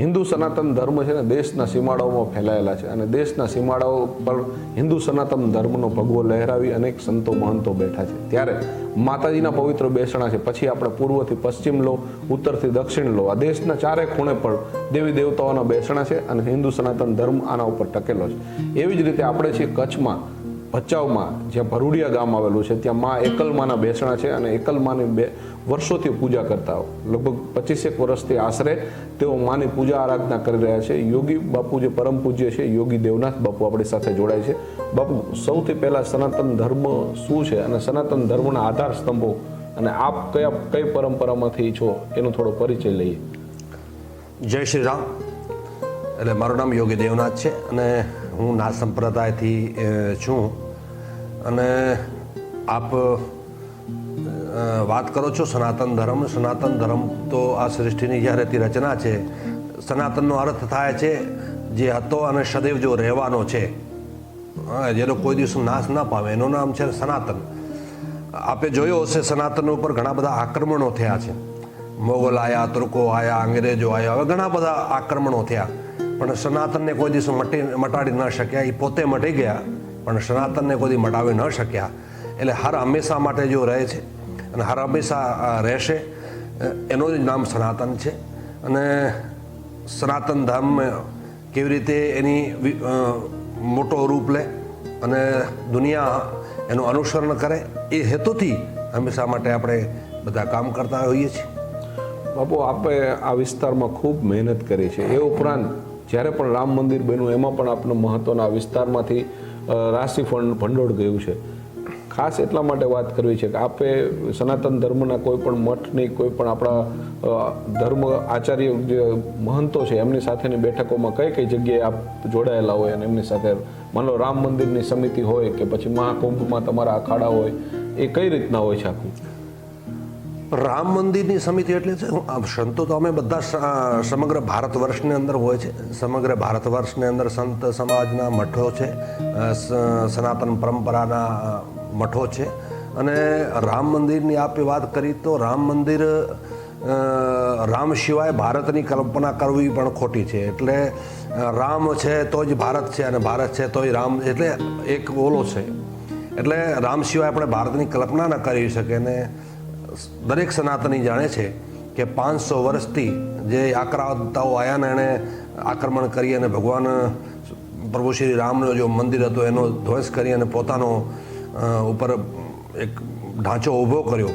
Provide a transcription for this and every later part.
હિન્દુ સનાતન ધર્મ છે ને દેશના સીમાડાઓમાં ફેલાયેલા છે. અને દેશના સીમાડાઓ પર હિન્દુ સનાતન ધર્મનો ભગવો લહેરાવી અનેક સંતો મહંતો બેઠા છે. ત્યારે માતાજીના પવિત્ર બેસણા છે. પછી આપણે પૂર્વથી પશ્ચિમ લો, ઉત્તરથી દક્ષિણ લો. આ દેશના ચારે ખૂણે પણ દેવી દેવતાઓના બેસણા છે અને હિન્દુ સનાતન ધર્મ આના ઉપર ટકેલો છે. એવી જ રીતે આપણે છીએ કચ્છમાં. ભચાઉમાં, જ્યાં ભરૂડિયા ગામ આવેલું છે, ત્યાં મા એકલમાના બેસણા છે અને એકલમાની બે વર્ષોથી પૂજા કરતા. લગભગ પચીસેક વર્ષથી આશરે તેઓ માની પૂજા આરાધના કરી રહ્યા છે. યોગી બાપુ જે પરમ પૂજ્ય છે, યોગી દેવનાથ બાપુ આપણી સાથે જોડાય છે. બાપુ, સૌથી પહેલાં સનાતન ધર્મ શું છે અને સનાતન ધર્મના આધાર સ્તંભો અને આપ કયા, કઈ પરંપરામાંથી છો, એનો થોડો પરિચય લઈએ. જય શ્રી રામ. એટલે મારું નામ યોગી દેવનાથ છે અને હું ના સંપ્રદાયથી છું. અને આપ વાત કરો છો સનાતન ધર્મ. સનાતન ધર્મ તો આ સૃષ્ટિની જ્યારે તે રચના છે, સનાતનનો અર્થ થાય છે જે હતો અને સદૈવ જો રહેવાનો છે. જેનો કોઈ દિવસ નાશ ના પામે. એનું નામ છે સનાતન. આપે જોયો હશે સનાતન ઉપર ઘણા બધા આક્રમણો થયા છે. મોગલ આયા, તુર્કો આયા, અંગ્રેજો આયા, હવે ઘણા બધા આક્રમણો થયા. પણ સનાતનને કોઈ દિવસ મટી મટાડી ન શક્યા. એ પોતે મટી ગયા, પણ સનાતનને કોઈ દી મટાવી ન શક્યા. એટલે હર હંમેશા માટે જો રહે છે અને હર હંમેશા રહેશે. એનું જ નામ સનાતન છે. અને સનાતન ધર્મ કેવી રીતે એની મોટો રૂપ લે અને દુનિયા એનું અનુસરણ કરે, એ હેતુથી હંમેશા માટે આપણે બધા કામ કરતા હોઈએ છીએ. બાપુ, આપે આ વિસ્તારમાં ખૂબ મહેનત કરી છે. એ ઉપરાંત જ્યારે પણ રામ મંદિર બન્યું, એમાં પણ આપનું મહત્વના વિસ્તારમાંથી રાશિ ફંડ ભંડોળ ગયું છે. ખાસ એટલા માટે વાત કરવી છે કે આપે સનાતન ધર્મના કોઈ પણ મઠની કોઈ પણ આપણા ધર્મ આચાર્ય જે મહંતો છે, એમની સાથેની બેઠકોમાં કઈ કઈ જગ્યાએ આપ જોડાયેલા હોય અને એમની સાથે, માનો રામ મંદિરની સમિતિ હોય કે પછી મહાકુંભમાં તમારા અખાડા હોય, એ કઈ રીતના હોય છે આખું? રામ મંદિરની સમિતિ એટલે સંતો તો અમે બધા સમગ્ર ભારત વર્ષની અંદર હોય છે. સમગ્ર ભારત વર્ષની અંદર સંત સમાજના મઠો છે. સનાતન પરંપરાના મઠો છે. અને રામ મંદિરની આપે વાત કરી તો રામ મંદિર રામ સિવાય ભારતની કલ્પના કરવી પણ ખોટી છે. એટલે રામ છે તો જ ભારત છે અને ભારત છે તોય રામ, એટલે એક ઓલો છે. એટલે રામ સિવાય આપણે ભારતની કલ્પના ન કરી શકે ને દરેક સનાતની જાણે છે કે પાંચસો વર્ષથી જે આક્રાંતાઓ આવ્યા ને એણે આક્રમણ કરી અને ભગવાન પ્રભુ શ્રી રામનો જો મંદિર હતો એનો ધ્વંસ કરી અને પોતાનો ઉપર એક ઢાંચો ઊભો કર્યો.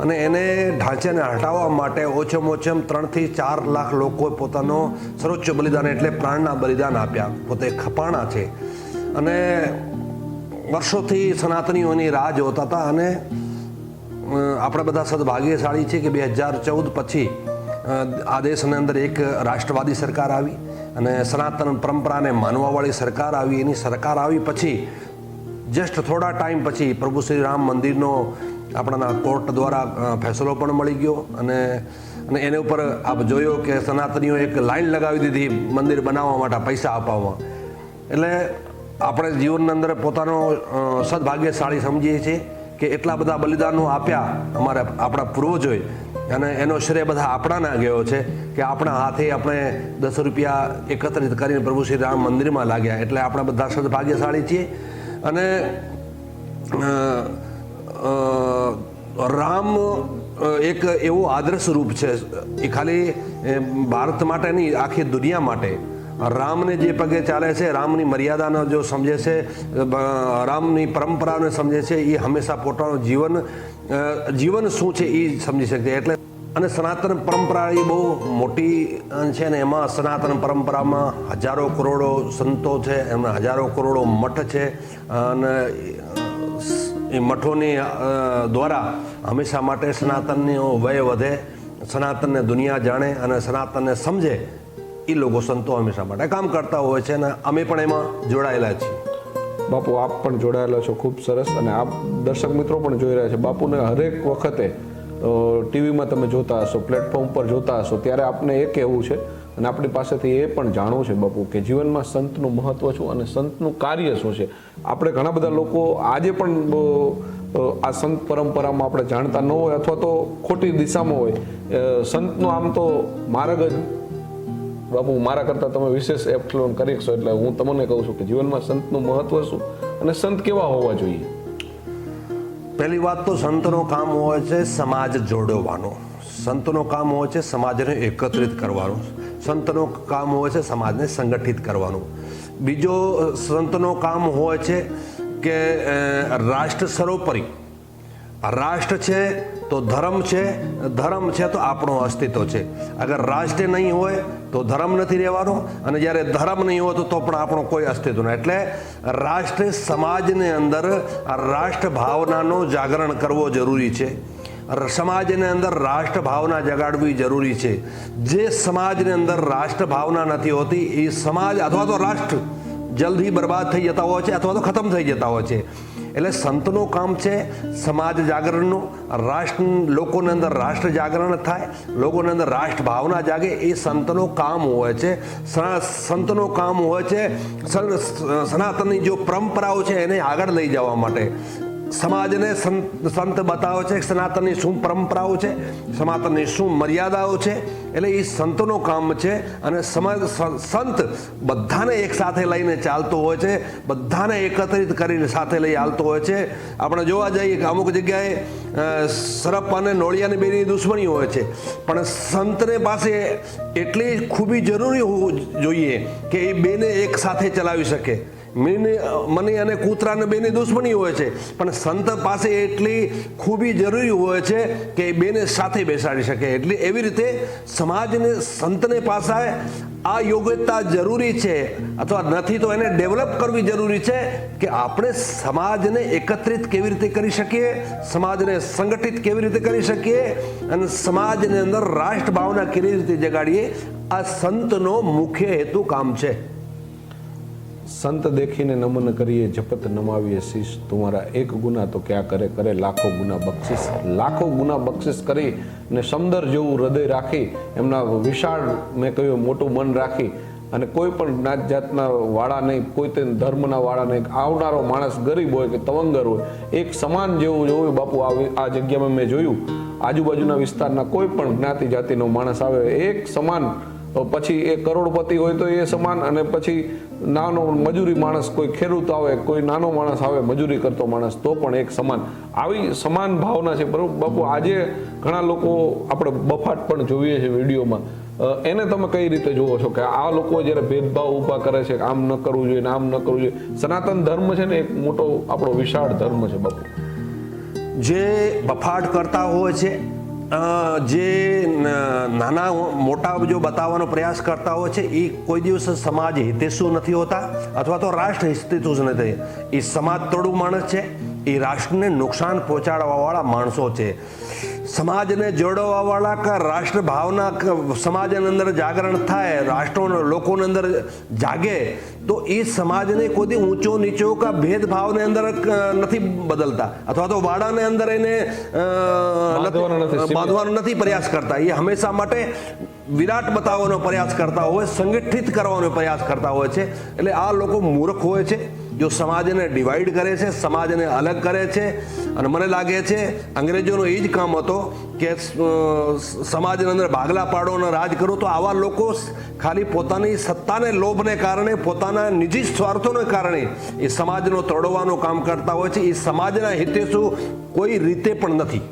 અને એને ઢાંચાને હટાવવા માટે ઓછામાં ઓછમ ત્રણથી ચાર લાખ લોકોએ પોતાનો સર્વોચ્ચ બલિદાન એટલે પ્રાણના બલિદાન આપ્યા. પોતે ખપાણા છે. અને વર્ષોથી સનાતનીઓની રાહ જોતા હતા અને આપણે બધા સદભાગ્યશાળી છે કે બે હજાર ચૌદ પછી આ દેશની અંદર એક રાષ્ટ્રવાદી સરકાર આવી અને સનાતન પરંપરાને માનવાવાળી સરકાર આવી. એની સરકાર આવી પછી જસ્ટ થોડા ટાઈમ પછી પ્રભુ શ્રી રામ મંદિરનો આપણાના કોર્ટ દ્વારા ફેસલો પણ મળી ગયો અને અને એને ઉપર આપ જોયો કે સનાતનીઓ એક લાઈન લગાવી દીધી મંદિર બનાવવા માટે પૈસા આપવામાં એટલે આપણે જીવનની અંદર પોતાનો સદભાગ્યશાળી સમજીએ છીએ. કે એટલા બધા બલિદાનો આપ્યા અમારા આપણા પૂર્વજોએ. અને એનો શ્રેય બધા આપણાના ગયો છે કે આપણા હાથે આપણે દસ રૂપિયા એકત્રિત કરીને પ્રભુ શ્રી રામ મંદિરમાં લાગ્યા. એટલે આપણે બધા સદભાગ્યશાળી છીએ. અને રામ એક એવો આદર્શ રૂપ છે. એ ખાલી ભારત માટે નહીં આખી દુનિયા માટે. રામને જે પગે ચાલે છે, રામની મર્યાદાનો જો સમજે છે રામની પરંપરાને સમજે છે એ હંમેશા પોતાનું જીવન જીવન શું છે એ સમજી શકે એટલે અને સનાતન પરંપરા એ બહુ મોટી છે ને એમાં સનાતન પરંપરામાં હજારો કરોડો સંતો છે એમના હજારો કરોડો મઠ છે, અને એ મઠોની દ્વારા હંમેશા માટે સનાતનનો વય વધે, સનાતનને દુનિયા જાણે અને સનાતનને સમજે. એ લોકો સંતો હંમેશા માટે કામ કરતા હોય છે અને અમે પણ એમાં જોડાયેલા છીએ. બાપુ, આપ પણ જોડાયેલા છો ખૂબ સરસ અને આપ દર્શક મિત્રો પણ જોઈ રહ્યા છે. બાપુને હરેક વખતે ટીવીમાં તમે જોતા હશો, પ્લેટફોર્મ પર જોતા હશો, ત્યારે આપને એ કહેવું છે અને આપણી પાસેથી એ પણ જાણવું છે બાપુ કે જીવનમાં સંતનું મહત્વ શું અને સંતનું કાર્ય શું છે. આપણે ઘણા બધા લોકો આજે પણ આ સંત પરંપરામાં આપણે જાણતા ન હોય અથવા તો ખોટી દિશામાં હોય. સંતનો આમ તો માર્ગ જ બાપુ, મારા કરતાં તમે વિશેષ એપ્સલોન કરી શકશો. એટલે હું તમને કહું છું કે જીવનમાં સંતનું મહત્વ શું અને સંત કેવા હોવા જોઈએ? પહેલી વાત તો સંતનો કામ હોય છે સમાજ જોડવાનો. સંતનો કામ હોય છે સમાજને એકત્રિત કરવાનું. સંતનો કામ હોય છે સમાજને સંગઠિત કરવાનું. બીજો સંતનો કામ હોય છે કે રાષ્ટ્ર સર્વોપરી. રાષ્ટ્ર છે તો ધર્મ છે ધર્મ છે તો આપણું અસ્તિત્વ છે. અગર રાષ્ટ્ર નહીં હોય તો ધર્મ નથી રહેવાનો અને જ્યારે ધર્મ નહીં હોય તો પણ આપણો કોઈ અસ્તિત્વ નહીં. એટલે રાષ્ટ્ર સમાજની અંદર આ રાષ્ટ્ર ભાવનાનો જાગરણ કરવો જરૂરી છે. સમાજની અંદર રાષ્ટ્ર ભાવના જગાડવી જરૂરી છે. જે સમાજની અંદર રાષ્ટ્ર ભાવના નથી હોતી, એ સમાજ અથવા તો રાષ્ટ્ર જલ્દી બરબાદ થઈ જતા હોય છે અથવા તો ખતમ થઈ જતા હોય છે. એટલે સંતનું કામ છે સમાજ જાગરણનું. રાષ્ટ્ર લોકોની અંદર રાષ્ટ્ર જાગરણ થાય, લોકોની અંદર રાષ્ટ્ર ભાવના જાગે, એ સંતનું કામ હોય છે. સંતનું કામ હોય છે. સન- સનાતનની જો પરંપરાઓ છે એને આગળ લઈ જવા માટે. સમાજને સંત બતાવે છે સનાતનની શું પરંપરાઓ છે, સનાતનની શું મર્યાદાઓ છે, એટલે એ સંતનું કામ છે અને સમાજ સંત બધાને એક સાથે લઈને ચાલતો હોય છે, બધાને એકત્રિત કરીને સાથે લઈ ચાલતો હોય છે. આપણે જોવા જઈએ કે અમુક જગ્યાએ સરપ અને નોળિયાની બેની દુશ્મની હોય છે. પણ સંતને પાસે એટલી ખૂબી જરૂરી હોવું જોઈએ કે એ બેને એક સાથે ચલાવી શકે. મીની, મની અને કૂતરાને બેની દુશ્મની હોય છે. પણ સંત પાસે એટલી ખૂબી જરૂરી હોય છે કે બેને સાથે બેસાડી શકે. એટલે એવી રીતે સમાજને, સંતને પાસે આ યોગ્યતા જરૂરી છે અથવા નથી તો એને ડેવલપ કરવી જરૂરી છે કે આપણે સમાજને એકત્રિત કેવી રીતે કરી શકીએ, સમાજને સંગઠિત કેવી રીતે કરી શકીએ અને સમાજની અંદર રાષ્ટ્ર ભાવના કેવી રીતે જગાડીએ, આ સંતનો મુખ્ય હેતુ કામ છે. સંત દેખીને નમન કરીએ, જપત નમાવીએ શીશ તમારા એક ગુના તો ક્યાં કરે કરે લાખો ગુના બક્ષિસ. લાખો ગુના બક્ષિસ કરી ને સમદર જેવું હૃદય રાખી, એમના વિશાળ મેં કહ્યું મોટું મન રાખી અને કોઈ પણ જ્ઞાત જાતના વાળા નહીં, કોઈ તે ધર્મના વાળા નહીં આવનારો માણસ ગરીબ હોય કે તવંગર હોય, એક સમાન જેવું જોયું બાપુ આ જગ્યામાં મેં જોયું. આજુબાજુના વિસ્તારના કોઈ પણ જ્ઞાતિ જાતિનો માણસ આવે, એક સમાન પછી એ કરોડપતિ હોય તો એ સમાન અને પછી નાનો મજૂરી માણસ કોઈ ખેડૂત આવે, કોઈ નાનો માણસ આવે, મજૂરી કરતો માણસ, તો પણ એક સમાન. આવી સમાન ભાવના છે, બરોબર? બાપુ, આજે ઘણા લોકો આપણે બફાટ પણ જોઈએ છે વિડીયોમાં. એને તમે કઈ રીતે જુઓ છો કે આ લોકો જ્યારે ભેદભાવ ઊભા કરે છે આમ ન કરવું જોઈએ આમ ન કરવું જોઈએ? સનાતન ધર્મ છે ને એક મોટો આપણો વિશાળ ધર્મ છે, બાપુ. જે બફાટ કરતા હોય છે જે નાના મોટા જો બતાવવાનો પ્રયાસ કરતા હોય છે એ કોઈ દિવસ સમાજ હિતેશુ નથી હોતા, અથવા તો રાષ્ટ્ર હિતેશુ જ નથી. એ સમાજ તોડું માણસ છે એ રાષ્ટ્રને નુકસાન પહોંચાડવાવાળા માણસો છે. સમાજને જોડવાવાળા કે રાષ્ટ્ર ભાવના સમાજની અંદર જાગરણ થાય રાષ્ટ્રો લોકોની અંદર જાગે તો એ સમાજને કોઈ ઊંચો નીચો કે ભેદભાવને અંદર નથી બદલતા. અથવા તો વાડાને અંદર એને. બાંધવાનો નથી પ્રયાસ કરતા. એ હંમેશા માટે વિરાટ બતાવવાનો પ્રયાસ કરતા હોય સંગઠિત કરવાનો પ્રયાસ કરતા હોય છે. એટલે આ લોકો મૂર્ખ હોય છે. જો સમાજને ડિવાઈડ કરે છે સમાજને અલગ કરે છે, અને મને લાગે છે અંગ્રેજોનો એ જ કામ હતો કે સમાજની અંદર ભાગલા પાડો અને રાજ કરો, તો આવા લોકો ખાલી પોતાની સત્તાને લોભને કારણે, પોતાના નિજી સ્વાર્થોને કારણે એ સમાજનો તોડવાનું કામ કરતા હોય છે. એ સમાજના હિતેશુ કોઈ રીતે પણ નથી.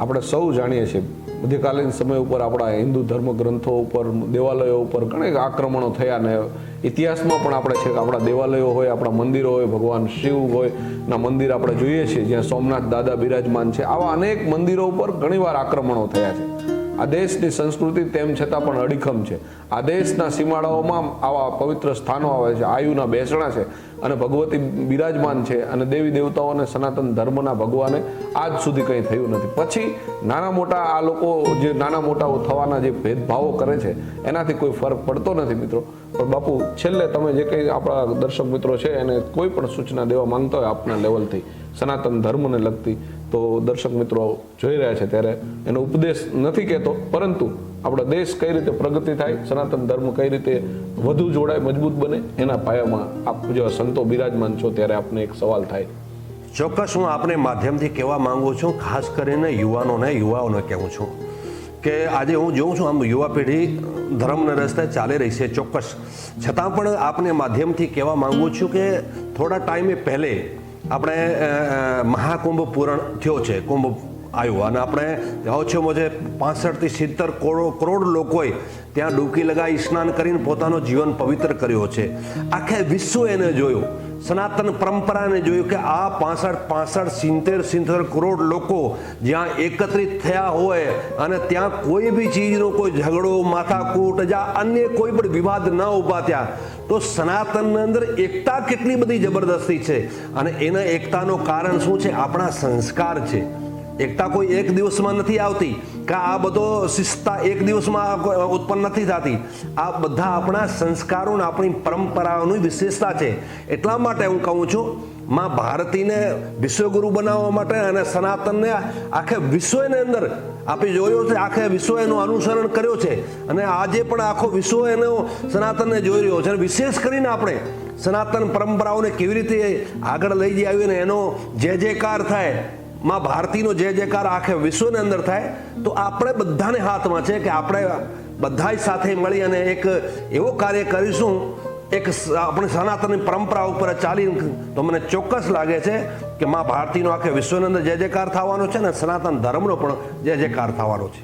આપણે સૌ જાણીએ છીએ મધ્યકાલીન સમય ઉપર આપણા હિન્દુ ધર્મ ગ્રંથો ઉપર, દેવાલયો ઉપર ઘણા આક્રમણો થયા ને ઇતિહાસમાં પણ આપણે છે કે આપણા દેવાલયો હોય, આપણા મંદિરો હોય, ભગવાન શિવ હોય, ના મંદિર આપણે જોઈએ છીએ જ્યાં સોમનાથ દાદા બિરાજમાન છે. આવા અનેક મંદિરો ઉપર ઘણીવાર આક્રમણો થયા છે. આ દેશની સંસ્કૃતિ તેમ છતાં પણ અડીખમ છે. આ દેશના સીમાડાઓમાં આવા પવિત્ર સ્થાનો આવે છે, આયુના બેસણા છે અને ભગવતી બિરાજમાન છે અને દેવી દેવતાઓ અને સનાતન ધર્મના ભગવાને આજ સુધી કંઈ થયું નથી. પછી નાના મોટા આ લોકો જે નાના મોટાઓ થવાના જે ભેદભાવો કરે છે, એનાથી કોઈ ફરક પડતો નથી મિત્રો. પણ બાપુ, છેલ્લે તમે જે કંઈ આપણા દર્શક મિત્રો છે, એને કોઈ પણ સૂચના દેવા માંગતા હોય આપના લેવલથી સનાતન ધર્મને લગતી તો દર્શક મિત્રો જોઈ રહ્યા છે ત્યારે એનો ઉપદેશ નથી કહેતો, પરંતુ આપણો દેશ કઈ રીતે પ્રગતિ થાય, સનાતન ધર્મ કઈ રીતે વધુ જોડાય, મજબૂત બને, એના પાયામાં આપ જો સંતો બિરાજમાન છો ત્યારે આપને એક સવાલ થાય. ચોક્કસ હું આપને માધ્યમથી કહેવા માંગુ છું, ખાસ કરીને યુવાનોને, યુવાઓને કહેવું છું કે આજે હું જોઉં છું, આમ યુવા પેઢી ધર્મને રસ્તે ચાલી રહી છે ચોક્કસ. છતાં પણ આપને માધ્યમથી કહેવા માંગુ છું કે થોડા ટાઈમે પહેલે આપણે મહાકુંભ પૂરણ થયો છે, કુંભ આવ્યો. અને આપણે ઓછામાં જે પાસઠથી સિત્તેર કરોડ કરોડ લોકોએ ત્યાં ડૂબકી લગાવી સ્નાન કરીને પોતાનો જીવન પવિત્ર કર્યો છે. આખે વિશ્વ એને જોયું. સનાતન પરંપરાને જોયું કે આ પાસઠ પાસઠ, સિત્તેર સિત્તેર કરોડ લોકો જ્યાં એકત્રિત થયા હોય અને ત્યાં કોઈ બી ચીજનો કોઈ ઝઘડો, માથાકૂટ જ્યાં અન્ય કોઈ પણ વિવાદ ન ઊભા થયા, તો સનાતનની અંદર એકતા કેટલી બધી જબરદસ્તી છે? અને એના એકતાનું કારણ શું છે? આપણા સંસ્કાર છે. એકતા કોઈ એક દિવસમાં નથી આવતી, કે આ બધો શિસ્તા એક દિવસમાં ઉત્પન્ન નથી થતી. આ બધા આપણા સંસ્કારો આપણી પરંપરાઓની વિશેષતા છે. એટલા માટે હું કહું છું, માં ભારતીને વિશ્વગુરુ બનાવવા માટે અને સનાતનને આખે વિશ્વની અંદર આપણે જોયો છે, આખે વિશ્વ એનું અનુસરણ કર્યો છે. અને આજે પણ આખો વિશ્વ એનો સનાતનને જોઈ રહ્યો છે. વિશેષ કરીને આપણે સનાતન પરંપરાઓને કેવી રીતે આગળ લઈ જઈ આવીને એનો જે જયકાર થાય માં ભારતીનો જય જયકાર આખે વિશ્વની અંદર થાય, તો આપણે બધાને હાથમાં છે કે આપણે બધા સાથે મળી અને એક એવો કાર્ય કરીશું, એક આપણી સનાતનની પરંપરા ઉપર ચાલી, તો મને ચોક્કસ લાગે છે કે માં ભારતીનો આખે વિશ્વની અંદર જય જયકાર થવાનો છે ને સનાતન ધર્મનો પણ જય જયકાર થવાનો છે.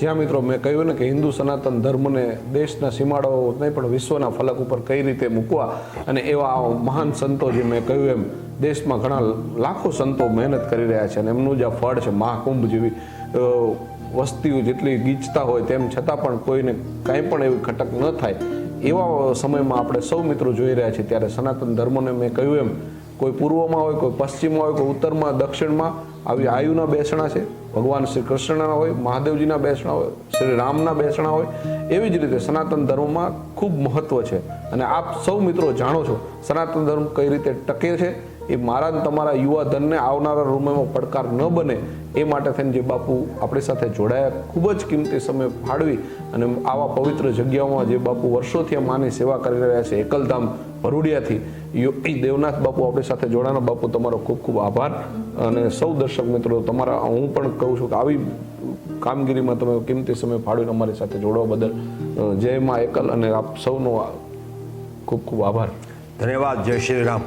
જ્યાં મિત્રો, મેં કહ્યું ને કે હિન્દુ સનાતન ધર્મને દેશના સીમાડાઓ નહીં, પણ વિશ્વના ફલક ઉપર કઈ રીતે મૂકવા અને એવા મહાન સંતો જે મેં કહ્યું એમ દેશમાં ઘણા લાખો સંતો મહેનત કરી રહ્યા છે અને એમનું જે આ ફળ છે મહાકુંભ જેવી વસ્તીઓ જેટલી ગીચતા હોય તેમ છતાં પણ કોઈને કાંઈ પણ એવી ખટક ન થાય. એવા સમયમાં આપણે સૌ મિત્રો જોઈ રહ્યા છીએ ત્યારે સનાતન ધર્મને મેં કહ્યું એમ, કોઈ પૂર્વમાં હોય, કોઈ પશ્ચિમમાં હોય, કોઈ ઉત્તરમાં, દક્ષિણમાં આવી આયુના બેસણા છે. ભગવાન શ્રી કૃષ્ણના હોય, મહાદેવજીના બેસણા હોય, શ્રી રામના બેસણા હોય, એવી જ રીતે સનાતન ધર્મમાં ખૂબ મહત્વ છે. અને આપ સૌ મિત્રો જાણો છો, સનાતન ધર્મ કઈ રીતે ટકે છે? એ મારા ને તમારા યુવા ધનને આવનારા રૂમમાં પડકાર ન બને એ માટે થઈને જે બાપુ આપણી સાથે જોડાયા, ખૂબ જ કિંમતી સમય ફાળવી અને આવા પવિત્ર જગ્યાઓમાં જે બાપુ વર્ષોથી આ માની સેવા કરી રહ્યા છે, એકલધામ ભરૂડિયાથી યોગી દેવનાથ બાપુ આપણી સાથે જોડાના બાપુ તમારો ખૂબ ખૂબ આભાર. અને સૌ દર્શક મિત્રો, તમારા, હું પણ કહું છું કે આવી કામગીરીમાં તમે કિંમતી સમય ફાળવીને અમારી સાથે જોડવા બદલ જયમાં એકલ અને આપ સૌનો ખૂબ ખૂબ આભાર. ધન્યવાદ, જય શ્રી રામ.